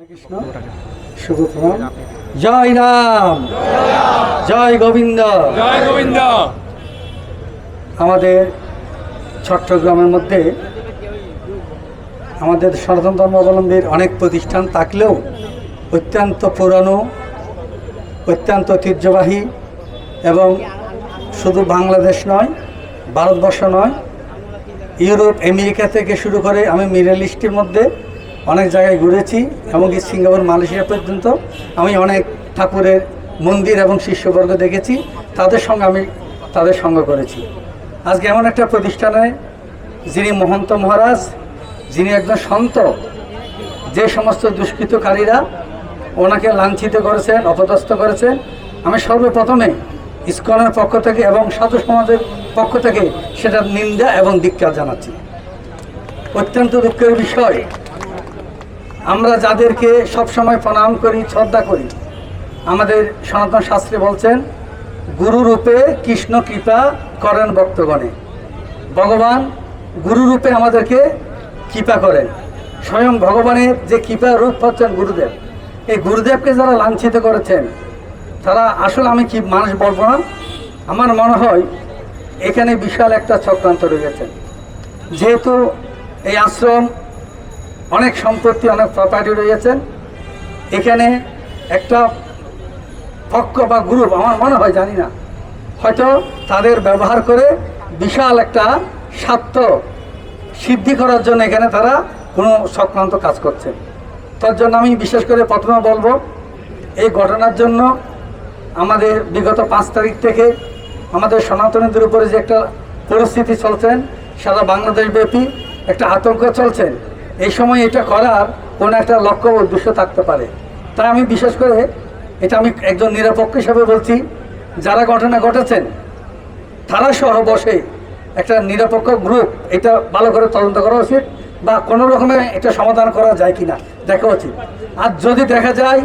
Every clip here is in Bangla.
কৃষ্ণ। শুভ প্রণাম। জয় রাম। জয় গোবিন্দ। জয় গোবিন্দ। আমাদের চট্টগ্রামের মধ্যে আমাদের সনাতন ধর্মাবলম্বীর অনেক প্রতিষ্ঠান থাকলেও অত্যন্ত পুরানো অত্যন্ত ঐতিহ্যবাহী এবং শুধু বাংলাদেশ নয় ভারতবর্ষ নয় ইউরোপ আমেরিকা থেকে শুরু করে আমি মিডল ইস্টের মধ্যে অনেক জায়গায় ঘুরেছি, এমনকি সিঙ্গাপুর, মালয়েশিয়া পর্যন্ত আমি অনেক ঠাকুরের মন্দির এবং শিষ্যবর্গ দেখেছি, তাদের সঙ্গে আমি তাদের সঙ্গ করেছি। আজকে এমন একটা প্রতিষ্ঠানে যিনি মহন্ত মহারাজ, যিনি একজন সন্ত, যে সমস্ত দুষ্কৃতকারীরা ওনাকে লাঞ্ছিত করেছেন, অপদস্থ করেছেন, আমি সর্বপ্রথমে ইস্কনের পক্ষ থেকে এবং সাধু সমাজের পক্ষ থেকে সেটার নিন্দা এবং ধিক্কার জানাচ্ছি। অত্যন্ত দুঃখের বিষয় আমরা যাদেরকে সবসময় প্রণাম করি, শ্রদ্ধা করি, আমাদের সনাতন শাস্ত্রে বলছেন, গুরুরূপে কৃষ্ণ কৃপা করেন ভক্তগণে। ভগবান গুরুরূপে আমাদেরকে কৃপা করেন। স্বয়ং ভগবানের যে কৃপা রূপ হচ্ছেন গুরুদেব, এই গুরুদেবকে যারা লাঞ্ছিত করেছেন, তারা আসলে আমি কি মানুষ বলব না? আমার মনে হয় এখানে বিশাল একটা চক্রান্ত রয়েছে। যেহেতু এই আশ্রম অনেক সম্পত্তি, অনেক প্রপার্টি রয়েছেন এখানে একটা পক্ষ বা গ্রুপ আমার মনে হয়, জানি না। হয়তো তাদের ব্যবহার করে বিশাল একটা স্বার্থ সিদ্ধি করার জন্য এখানে তারা কোনো চক্রান্ত কাজ করছে। তার জন্য আমি বিশেষ করে প্রথমে বলব, এই ঘটনার জন্য আমাদের বিগত পাঁচ তারিখ থেকে আমাদের সনাতনীদের উপরে যে একটা পরিস্থিতি চলছেন সারা বাংলাদেশ ব্যাপী একটা আতঙ্ক চলছেন এই সময় এটা করার কোনো একটা লক্ষ্য উদ্দেশ্য থাকতে পারে। তাই আমি বিশেষ করে এটা আমি একজন নিরপেক্ষ হিসাবে বলছি, যারা ঘটনা ঘটেছেন, তারা সহ বসে একটা নিরপেক্ষ গ্রুপ এটা ভালো করে তদন্ত করা উচিত বা কোনো রকমে এটা সমাধান করা যায় কি না দেখা উচিত। আর যদি দেখা যায়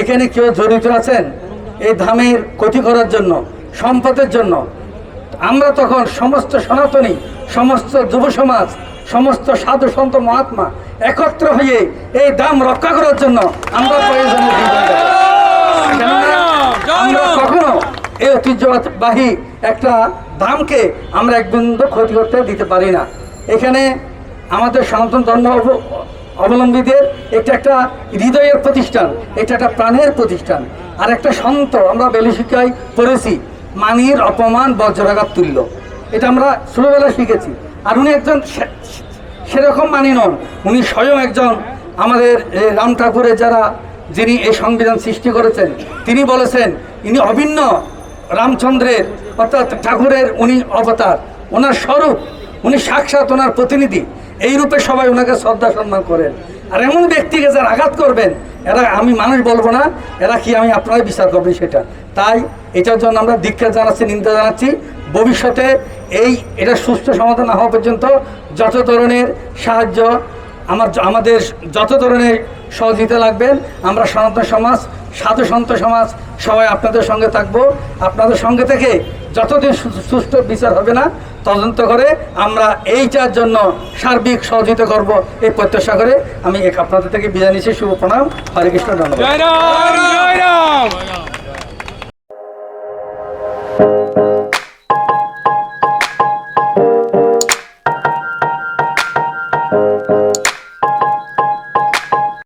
এখানে কেউ জড়িত আছেন, এই ধামের ক্ষতি করার জন্য, সম্পদের জন্য, আমরা তখন সমস্ত সনাতনী, সমস্ত যুব সমাজ সমস্ত সাধু সন্ত মহাত্মা একত্র হয়ে এই দাম রক্ষা করার জন্য আমরা প্রয়োজনে জীবন আমরা কখনো এই ঐতিহ্যবাহী একটা দামকে আমরা এক বিন্দু ক্ষতি করতে দিতে পারি না। এখানে আমাদের সনাতন ধর্ম অবলম্বীদের এটা একটা হৃদয়ের প্রতিষ্ঠান এটা একটা প্রাণের প্রতিষ্ঠান। আর একটা সন্ত আমরা বেলিশিকায় পড়েছি মানির অপমান বজ্রাঘাত তুল্য। এটা আমরা ছোটবেলায় শিখেছি। আর উনি একজন সেরকম মানি নন। উনি স্বয়ং একজন আমাদের রাম ঠাকুরের যারা, যিনি এই সংবিধান সৃষ্টি করেছেন, তিনি বলেছেন, ইনি অভিন্ন রামচন্দ্রের, অর্থাৎ ঠাকুরের উনি অবতার, ওনার স্বরূপ, উনি সাক্ষাৎ ওনার প্রতিনিধি। এই রূপে সবাই ওনাকে শ্রদ্ধা সম্মান করেন। আর এমন ব্যক্তিকে যারা আঘাত করবেন, এরা আমি মানুষ বলব না, এরা কি আমি আপনারাই বিচার করবেন সেটা। তাই এটার জন্য আমরা দীক্ষা জানাচ্ছি, নিন্দা জানাচ্ছি। ভবিষ্যতে এই, এটা সুস্থ সমাধান না হওয়া পর্যন্ত যত ধরনের সাহায্য আমার আমাদের যত ধরনের সহযোগিতা লাগবেন আমরা সনাতন সমাজ, সাধু সন্ত সমাজ সবাই আপনাদের সঙ্গে থাকব। আপনাদের সঙ্গে থেকে যতদিন সুষ্ঠু বিচার হবে না, তদন্ত করে আমরা এইটার জন্য সার্বিক সহযোগিতা করব এই প্রত্যাশা করে আমি এক আপনাদের থেকে বিদায় নিচ্ছি। শুভ প্রণাম। হরে কৃষ্ণ